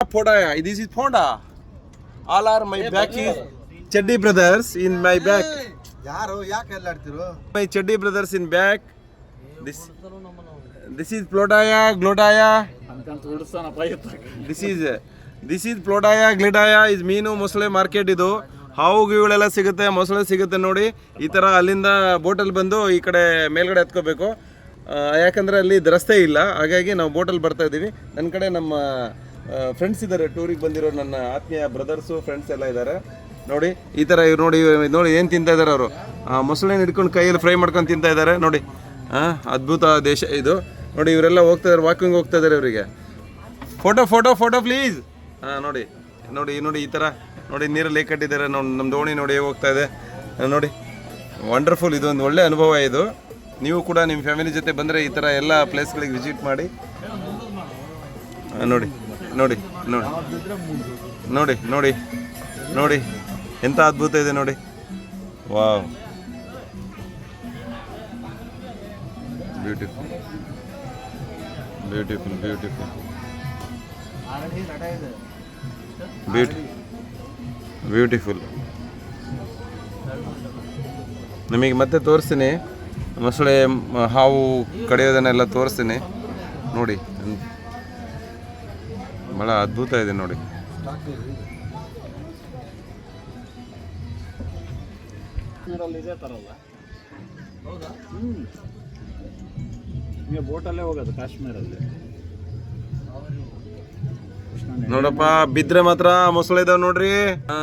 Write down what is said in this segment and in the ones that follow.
Podaya. This is Fonda. All are my back is Cheddi brothers in my back. ಯಾರು ಯಾಕೆ ಎಲ್ಲಾಡ್ತಿರು My Cheddi brothers in back. This this is Plodaya, Glodaya. This is this is Plodaya, Glodaya. is ಮೀನು ಮೊಸಳೆ market ಇದು ಹಾವು ಗೀವುಗಳೆಲ್ಲ ಸಿಗುತ್ತೆ ಮೊಸಳೆ ಸಿಗುತ್ತೆ ನೋಡಿ ಈ ಥರ ಅಲ್ಲಿಂದ ಬೋಟಲ್ಲಿ ಬಂದು ಈ ಕಡೆ ಮೇಲ್ಗಡೆ ಹತ್ಕೋಬೇಕು ಆ, ಯಾಕಂದ್ರೆ ಅಲ್ಲಿ ರಸ್ತೆ ಇಲ್ಲ ಹಾಗಾಗಿ ನಾವು ಬೋಟಲ್ಲಿ ಬರ್ತಾ ಇದ್ದೀವಿ ನನ್ನ ಕಡೆ ನಮ್ಮ ಫ್ರೆಂಡ್ಸ್ ಇದ್ದಾರೆ ಟೂರಿಗೆ ಬಂದಿರೋ ನನ್ನ ಆತ್ಮೀಯ ಬ್ರದರ್ಸು ಫ್ರೆಂಡ್ಸ್ ಎಲ್ಲ ಇದ್ದಾರೆ ನೋಡಿ, ಈ ಥರ ಇವ್ರು ನೋಡಿ ನೋಡಿ ಏನು ತಿಂತಾ ಇದ್ದಾರೆ ಅವರು. ಮೊಸಳೆನ ಹಿಡ್ಕೊಂಡು ಕೈಯಲ್ಲಿ ಫ್ರೈ ಮಾಡ್ಕೊಂಡು ತಿಂತಾ ಇದ್ದಾರೆ ನೋಡಿ. ಹಾಂ ಅದ್ಭುತ ದೇಶ ಇದು. ನೋಡಿ, ಇವರೆಲ್ಲ ಹೋಗ್ತಾ ಇದ್ದಾರೆ ವಾಕಿಂಗ್ ಹೋಗ್ತಾ ಇದ್ದಾರೆ ಇವರಿಗೆ. ಫೋಟೋ ಫೋಟೋ ಫೋಟೋ ಪ್ಲೀಸ್ ಹಾಂ ನೋಡಿ ನೋಡಿ ನೋಡಿ ಈ ಥರ ನೋಡಿ, ನೀರಲ್ಲಿ ಕಟ್ಟಿದ್ದಾರೆ ನೋಡಿ ನಮ್ಮ ದೋಣಿ ನೋಡಿ ಹೋಗ್ತಾ ಇದೆ. ನೋಡಿ. ವಂಡರ್ಫುಲ್ ಇದು ಒಂದು ಒಳ್ಳೆ ಅನುಭವ ಇದು. ನೀವು ಕೂಡ ನಿಮ್ಮ ಫ್ಯಾಮಿಲಿ ಜೊತೆ ಬಂದರೆ ಈ ಥರ ಎಲ್ಲ ಪ್ಲೇಸ್ಗಳಿಗೆ ವಿಸಿಟ್ ಮಾಡಿ. ನೋಡಿ. ನೋಡಿ ನೋಡಿ. ನೋಡಿ ನೋಡಿ. ನೋಡಿ. ಎಂಥ ಅದ್ಭುತ ಇದೆ ನೋಡಿ. Wow. Beautiful beautiful beautiful beauty beautiful ನಿಮಗೆ ಮತ್ತೆ ತೋರಿಸ್ತೀನಿ. ಮೊಸಳೆ ಹಾವು ಕಡಿಯೋದನ್ನೆಲ್ಲ ತೋರಿಸ್ತೀನಿ. ನೋಡಿ ಭಾಳ ಅದ್ಭುತ ಇದೆ ನೋಡಿ. ಬೋಟಲ್ಲೇ ಹೋಗೋದು ಕಾಶ್ಮೀರಲ್ಲಿ. ನೋಡಪ್ಪ ಬಿದ್ರೆ ಮಾತ್ರ ಮೊಸಳೆ ಇದಾವೆ ನೋಡ್ರಿ. ಹಾ.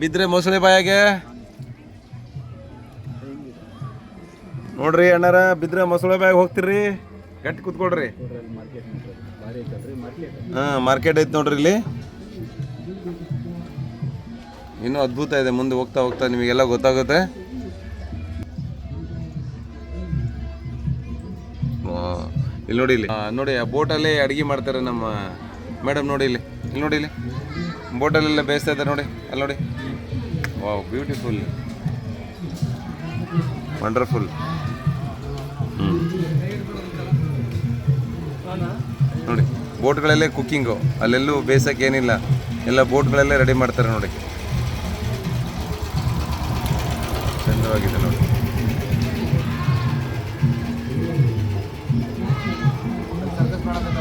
ಬಿದ್ರೆ ಮೊಸಳೆ ಬಾಯಾಗೆ. ನೋಡ್ರಿ ಅಣ್ಣಾರ ಬಿದ್ರೆ ಮೊಸಳೆ ಬಾಯಾಗ ಹೋಗ್ತಿರ್ರಿ. ಗಟ್ಟಿ ಮಾರ್ಕೆಟ್ ಹಾ ಮಾರ್ಕೆಟ್ ಐತೆ ನೋಡ್ರಿ ಇಲ್ಲಿ. ಇನ್ನೂ ಅದ್ಭುತ ಇದೆ ಮುಂದೆ ಹೋಗ್ತಾ ಹೋಗ್ತಾ ನಿಮಗೆಲ್ಲ ಗೊತ್ತಾಗುತ್ತೆ. ಇಲ್ಲಿ ನೋಡಿ ಇಲ್ಲಿ. ನೋಡಿ ಆ ಬೋಟಲ್ಲೇ ಅಡುಗೆ ಮಾಡ್ತಾರೆ ನಮ್ಮ ಮೇಡಮ್ ನೋಡಿ ಇಲ್ಲಿ. ಇಲ್ಲಿ ನೋಡಿ ಇಲ್ಲಿ. ಬೋಟಲ್ಲೆಲ್ಲ ಬೇಯಿಸ್ತಾ ಇದ್ದಾರೆ ನೋಡಿ ಅಲ್ಲಿ ನೋಡಿ. ವಾವ್ ಬ್ಯೂಟಿಫುಲ್ ವಂಡರ್ಫುಲ್ ನೋಡಿ ಬೋಟ್ಗಳಲ್ಲೇ ಕುಕ್ಕಿಂಗು. ಅಲ್ಲೆಲ್ಲೂ ಬೇಸಕ್ಕೆ ಏನಿಲ್ಲ. ಎಲ್ಲ ಬೋಟ್ಗಳಲ್ಲೇ ರೆಡಿ ಮಾಡ್ತಾರೆ ನೋಡಿ. ಚಂದವಾಗಿದೆ ನೋಡಿ. ಸರ್ಕಸ್ ಮಾಡಕತ್ತ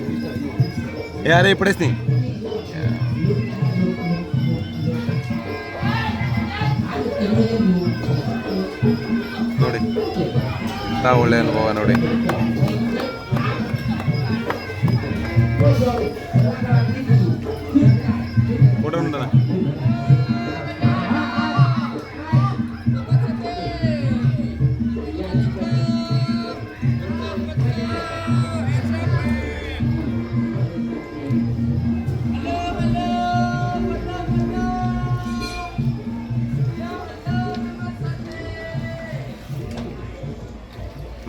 ಏಯ್, ಕೃಷ್ಣ, ಇದು. ಯಾರೇ ಪಡಿಸ್ನಿ ನೋಡಿ ಎಂಥ ಒಳ್ಳೆ ಅನುಭವ ನೋಡಿ ಫೋಟೋ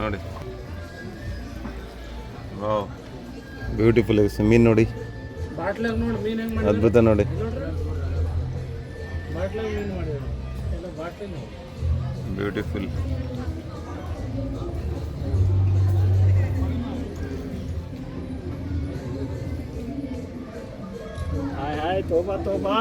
ನೋಡಿ. ವಾವ್ ಬ್ಯೂಟಿಫುಲ್ ಮೀನು ನೋಡಿ. ನೋಡಿ ಮೀನು ಹೆಂಗೆ ಅದ್ಭುತ ನೋಡಿ. ಬಾಟ್ಲಾಗ ಮೀನು ಮಾಡಿ ಎಲ್ಲ ಬಾಟ್ಲಿ ಬ್ಯೂಟಿಫುಲ್ ಹಾಯ್ ಹಾಯ್ ತೋಬಾ ತೋಬಾ.